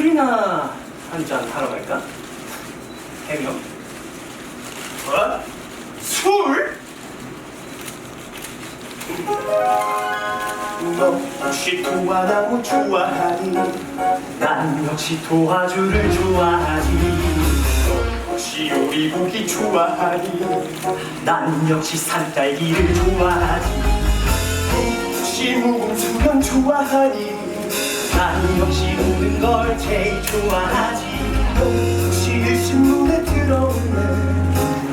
술이나 한 잔 하러 갈까? 해명? 어? 술? 너 혹시 도화나무 좋아하니? 난 역시 도화주를 좋아하지 혹시 요리고기 좋아하니? 난 역시 산딸기를 좋아하지 혹시 무궁수면 좋아하니? 난 역시 우는 걸 제일 좋아하지 혹시 일 신문에 들어올래?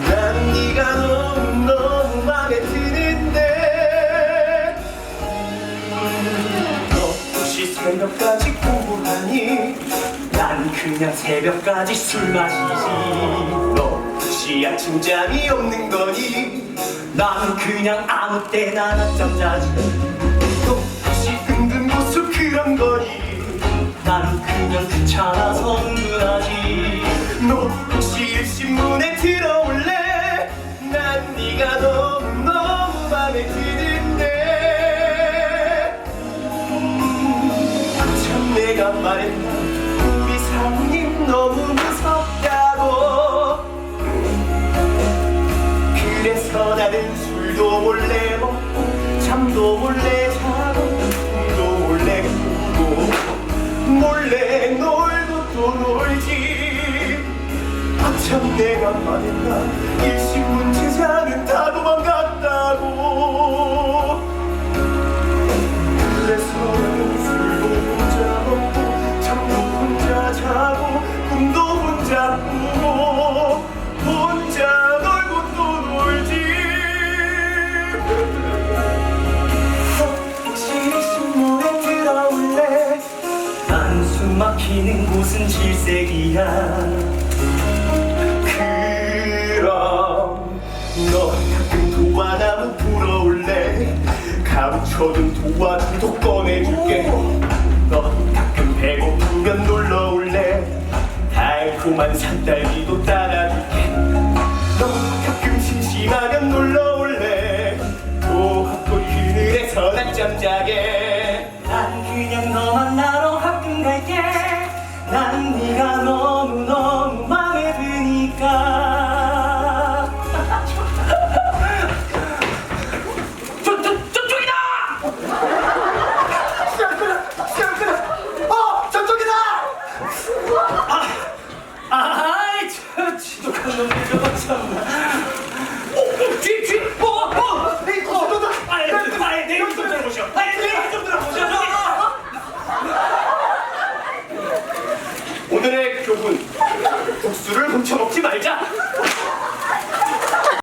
난 네가 너무 너무 맘에 드는데 너 혹시 새벽까지 공부하니? 난 그냥 새벽까지 술 마시지 너 혹시 아침잠이 없는 거니? 난 그냥 아무 때나 낮잠 자지 혹시 일신문에 들어올래? 난 네가 너무너무 맘에 드는데. 참 내가 말했나 우리 사모님 너무 무섭다고. 그래서 나는 술도 몰래 먹고 잠도 몰래 자 참 내가 말했나 일신문 제자는 다 도망갔다고. 그래서 나는 술도 혼자 먹고 잠도 혼자 자고 꿈도 혼자 꾸고 혼자 놀고 또 놀지. 혹시 신문에 들어올래? 난숨 막히는 곳은 질색이야 가루쳐둔 도화주도 꺼내줄게 너 가끔 배고프면 놀러 올래? 달콤한 산딸기도 따라줄게. 너 가끔 심심하면 놀러 올래? 도합골 그늘에서 낮잠 자게 오늘의 교훈 국수를 훔쳐먹지 말자